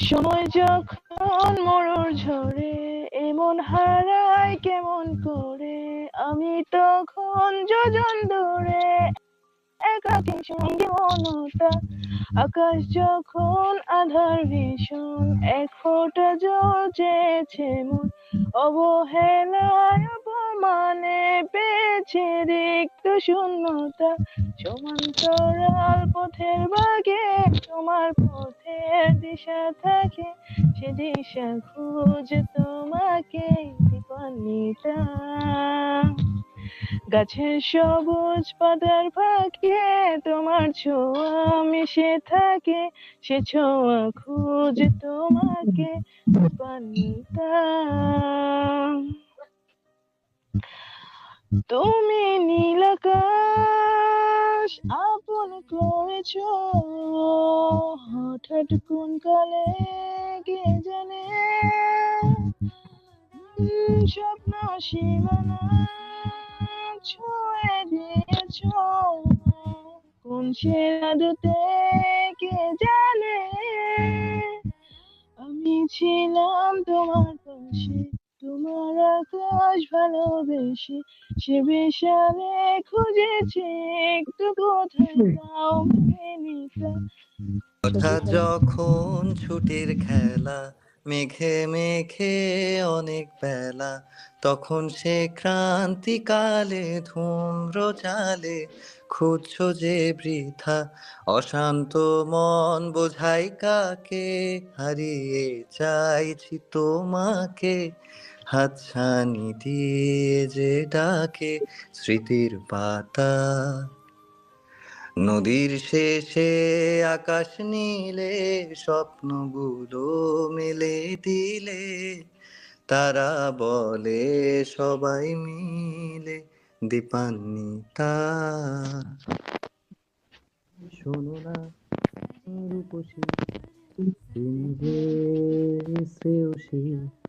সময় যখন মরুর ঝরে এমন হারায় কেমন করে? আমি তখন যোজন দূরে একাকী সঙ্গে মনটা আকাশ যখন আধার ভীষণ, এক ফোঁটা জল চেয়েছে মন অবহেলায় অপমানে পেয়েছে রিক্ত শূন্যতা। সমান্তরাল পথের বাগে তোমার পথের দিশা থাকে। সে দিশা খুঁজে তোমাকে দীপান্বিতা গাছের সবুজ পাতার ফাঁকে তোমার ছোঁয়া মিশে থাকে। সে ছোঁয়া খুঁজে তোমাকে দীপান্বিতা তুমি নীল আকাশ, আপন করেছ হঠাৎ কোন কালে কে জানে? স্বপ্ন সীমানা ছুঁয়ে দিয়েছ। কোন সে আদতে কে জানে? আমি ছিলাম তোমার পাশে। তোমার আকাশ ভালোবেসে সে বিশালে খুঁজেছে, একটু কোথায় হঠাৎ যখন ছুটির খেলা, মেঘে মেঘে অনেক বেলা, তখন সে ক্রান্তিকালে ধূম্র চালে খুঁজছ যে বৃথা, অশান্ত মন বোঝাই কাকে, হারিয়ে চাইছি তোমাকে। হাতছানি দিয়ে যে ডাকে স্মৃতির পাতা। নদীর শেষে আকাশ নীলে, স্বপ্নগুলো মেলে দিলে। তারা বলে সবাই মিলে দীপান্বিতা। শোনো না, রূপসী শ্রেয়সী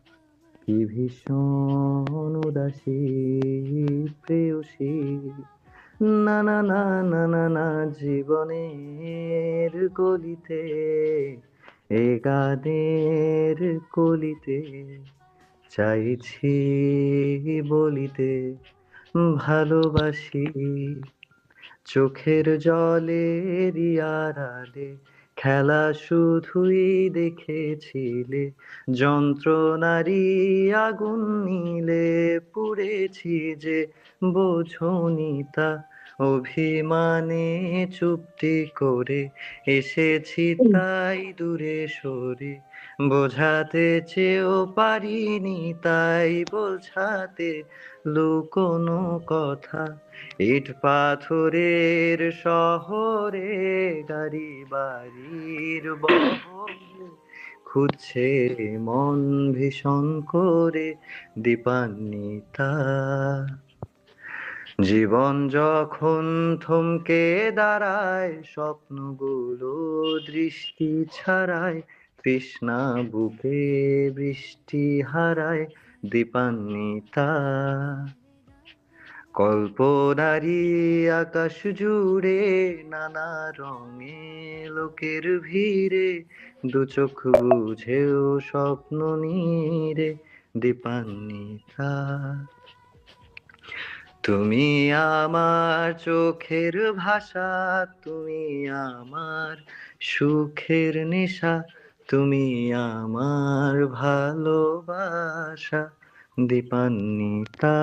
কি ভীষণ উদাসী, প্রেয়সী। না না না না না না, জীবনের গলিতে এ গানের কলিতে চাইছি বলিতে ভালোবাসি। চোখের জলের আড়ালে খেলা শুধুই দেখেছিলে যন্ত্রণারি আগুন নিলে পুড়েছি যে বোঝনি তা। অভিমানে চুপটি করে এসেছি তাই দূরে সরে। বোঝাতে চেয়েও পারিনি তাই বোঝাতে লুকোনো কথা। ইট পাথরের শহরে গাড়ি বাড়ির খুঁজছে মন ভীষণ করে দীপান্বিতা। জীবন যখন থমকে দাঁড়ায়, স্বপ্নগুলো দৃষ্টি ছাড়ায়, তৃষ্ণা বুকে বৃষ্টি হারায়, দীপান্বিতা। কল্পনারি আকাশ জুড়ে নানা রঙে লোকের ভিড়ে, দু চোখ বুঝেও স্বপ্ন নিরে দীপান্বিতা। তুমি আমার চোখের ভাষা তুমি আমার সুখের নেশা তুমি আমার ভালোবাসা দীপান্বিতা।